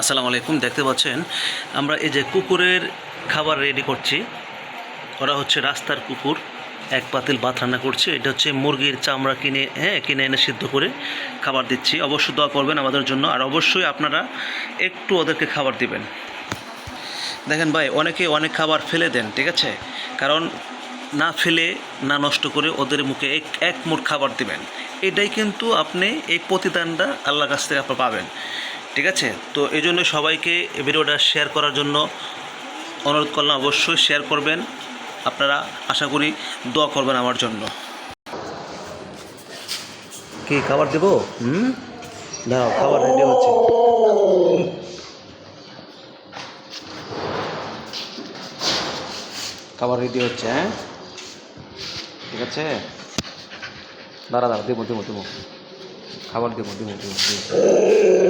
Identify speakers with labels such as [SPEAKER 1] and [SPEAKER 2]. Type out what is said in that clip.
[SPEAKER 1] আসসালামু আলাইকুম, দেখতে পাচ্ছেন, আমরা এই যে কুকুরের খাবার রেডি করছি। ওরা হচ্ছে রাস্তার কুকুর, এক পাতিল ভাত রান্না করছে। এটা হচ্ছে মুরগির চামড়া কিনে হ্যাঁ কিনে এনে সিদ্ধ করে খাবার দিচ্ছি। অবশ্যই দোয়া করবেন আমাদের জন্য, আর অবশ্যই আপনারা একটু ওদেরকে খাবার দিবেন। দেখেন ভাই, অনেকে অনেক খাবার ফেলে দেন, ঠিক আছে? কারণ না ফেলে, না নষ্ট করে ওদের মুখে এক এক মুঠ খাবার দিবেন। এটাই কিন্তু আপনি এই প্রতিদানটা আল্লাহর কাছ থেকে আপনি পাবেন। ঠিক আছে? তো এই জন্য সবাইকে এই ভিডিওটা শেয়ার করার জন্য অনুরোধ করলাম, অবশ্যই শেয়ার করবেন। আপনারা আশা করি দোয়া করবেন আমার জন্য। কি, খাবার দেবো? হুম? দাঁড়াও খাবার রেডি হচ্ছে। খাবার রেডি হচ্ছে হ্যাঁ? ঠিক আছে? দাঁড়া দাঁড়া, দেবো দেবো দেবো। খাবার দেবো দেবো দেবো দেবো।